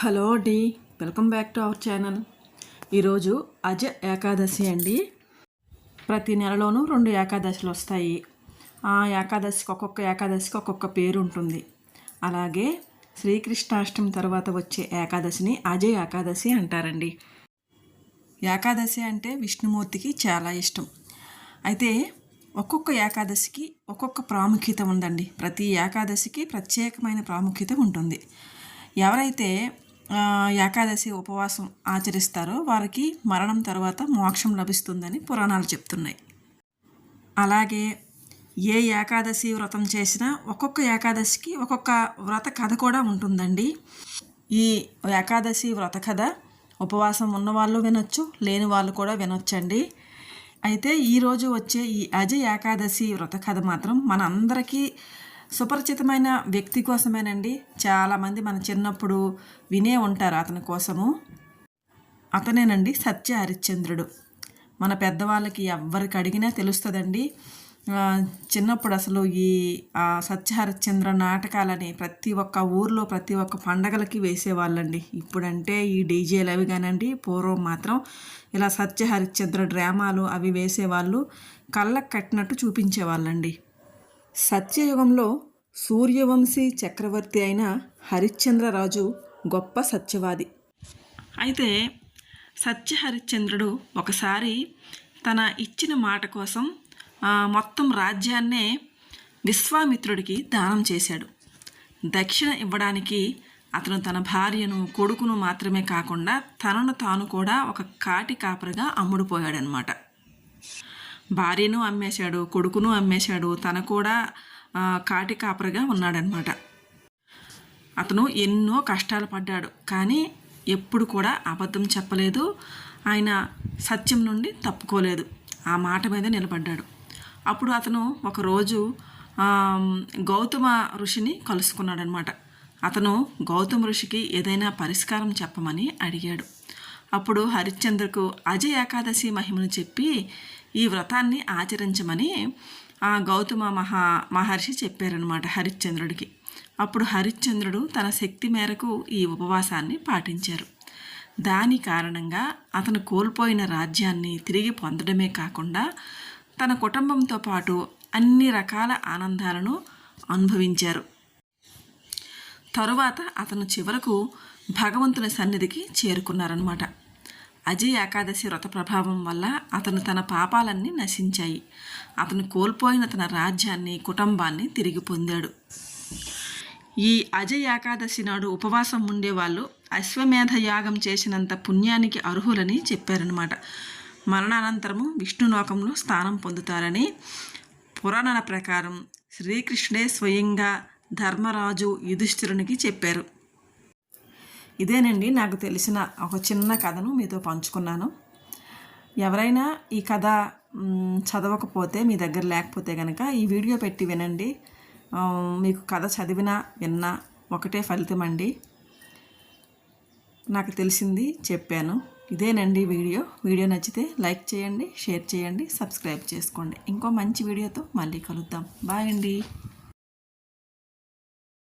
Hello అండి. Welcome back to our channel. ఈరోజు అజ ఏకాదశి అండి. ప్రతి నెలలోనూ రెండు ఏకాదశులు వస్తాయి. ఆ ఏకాదశికి ఒక్కొక్క ఏకాదశికి ఒక్కొక్క పేరు ఉంటుంది. అలాగే శ్రీకృష్ణాష్టమి తర్వాత వచ్చే ఏకాదశిని అజయ్ ఏకాదశి అంటారండి. ఏకాదశి అంటే విష్ణుమూర్తికి చాలా ఇష్టం. అయితే ఒక్కొక్క ఏకాదశికి ఒక్కొక్క ప్రాముఖ్యత ఉందండి. ప్రతి ఏకాదశికి ప్రత్యేకమైన ప్రాముఖ్యత ఉంటుంది. ఎవరైతే ఏకాదశి ఉపవాసం ఆచరిస్తారో. వారికి మరణం తర్వాత మోక్షం లభిస్తుందని పురాణాలు చెప్తున్నాయి. అలాగే ఏ ఏకాదశి వ్రతం చేసినా ఒక్కొక్క ఏకాదశికి ఒక్కొక్క వ్రత కథ కూడా ఉంటుందండి. ఈ ఏకాదశి వ్రత కథ ఉపవాసం ఉన్నవాళ్ళు వినొచ్చు లేని వాళ్ళు కూడా వినొచ్చండి. అయితే ఈరోజు వచ్చే ఈ అజ ఏకాదశి వ్రత కథ మాత్రం మన అందరికీ సుపరిచితమైన వ్యక్తి కోసమేనండి. చాలామంది మన చిన్నప్పుడు వినే ఉంటారు అతని కోసము. అతనేనండి సత్య హరిశ్చంద్రుడు. మన పెద్దవాళ్ళకి ఎవ్వరికి అడిగినా తెలుస్తుందండి. చిన్నప్పుడు అసలు ఈ సత్య హరిశ్చంద్ర నాటకాలని ప్రతి ఒక్క ఊర్లో ప్రతి ఒక్క పండగలకి వేసేవాళ్ళండి. ఇప్పుడంటే ఈ డీజేలు అవి కానండి పూర్వం మాత్రం ఇలా సత్య హరిశ్చంద్ర డ్రామాలు అవి వేసేవాళ్ళు. కళ్ళకు కట్టినట్టు చూపించేవాళ్ళండి. సత్యయుగంలో సూర్యవంశీ చక్రవర్తి అయిన హరిశ్చంద్రరాజు గొప్ప సత్యవాది. అయితే సత్య హరిశ్చంద్రుడు ఒకసారి తన ఇచ్చిన మాట కోసం మొత్తం రాజ్యాన్నే విశ్వామిత్రుడికి దానం చేశాడు. దక్షిణ ఇవ్వడానికి అతను తన భార్యను కొడుకును మాత్రమే కాకుండా తనను తాను కూడా ఒక కాటి కాపరిగా అమ్ముడుపోయాడనమాట భార్యను అమ్మేశాడు కొడుకును అమ్మేశాడు. తన కూడా కాటి కాపరిగా ఉన్నాడనమాట అతను ఎన్నో కష్టాలు పడ్డాడు. కానీ ఎప్పుడు కూడా అబద్ధం చెప్పలేదు. ఆయన సత్యం నుండి తప్పుకోలేదు. ఆ మాట మీద నిలబడ్డాడు. అప్పుడు అతను ఒకరోజు గౌతమ ఋషిని కలుసుకున్నాడనమాట అతను గౌతమ ఋషికి ఏదైనా పరిష్కారం చెప్పమని అడిగాడు. అప్పుడు హరిశ్చంద్రకు అజయ ఏకాదశి మహిమను చెప్పి ఈ వ్రతాన్ని ఆచరించమని ఆ గౌతమ మహా మహర్షి చెప్పారనమాట హరిశ్చంద్రుడికి. అప్పుడు హరిశ్చంద్రుడు తన శక్తి మేరకు ఈ ఉపవాసాన్ని పాటించారు. దాని కారణంగా అతను కోల్పోయిన రాజ్యాన్ని తిరిగి పొందడమే కాకుండా తన కుటుంబంతో పాటు అన్ని రకాల ఆనందాలను అనుభవించారు. తరువాత అతను చివరకు భగవంతుని సన్నిధికి చేరుకున్నారనమాట అజయ్ ఏకాదశి వ్రత ప్రభావం వల్ల అతను తన పాపాలన్నీ నశించాయి. అతను కోల్పోయిన తన రాజ్యాన్ని కుటుంబాన్ని తిరిగి పొందాడు. ఈ అజయ్ ఏకాదశి నాడు ఉపవాసం ఉండేవాళ్ళు అశ్వమేధ యాగం చేసినంత పుణ్యానికి అర్హులని చెప్పారనమాట మరణానంతరము విష్ణులోకంలో స్థానం పొందుతారని పురాణాల ప్రకారం శ్రీకృష్ణుడే స్వయంగా ధర్మరాజు యుధిష్ఠిరునికి చెప్పారు. ఇదేనండి నాకు తెలిసిన ఒక చిన్న కథను మీతో పంచుకున్నాను. ఎవరైనా ఈ కథ చదవకపోతే మీ దగ్గర లేకపోతే కనుక ఈ వీడియో పెట్టి వినండి. మీకు కథ చదివినా విన్నా ఒకటే ఫలితం అండి. నాకు తెలిసింది చెప్పాను. ఇదేనండి వీడియో. వీడియో నచ్చితే లైక్ చేయండి షేర్ చేయండి సబ్స్క్రైబ్ చేసుకోండి. ఇంకో మంచి వీడియోతో మళ్ళీ కలుద్దాం. బాయ్ అండి.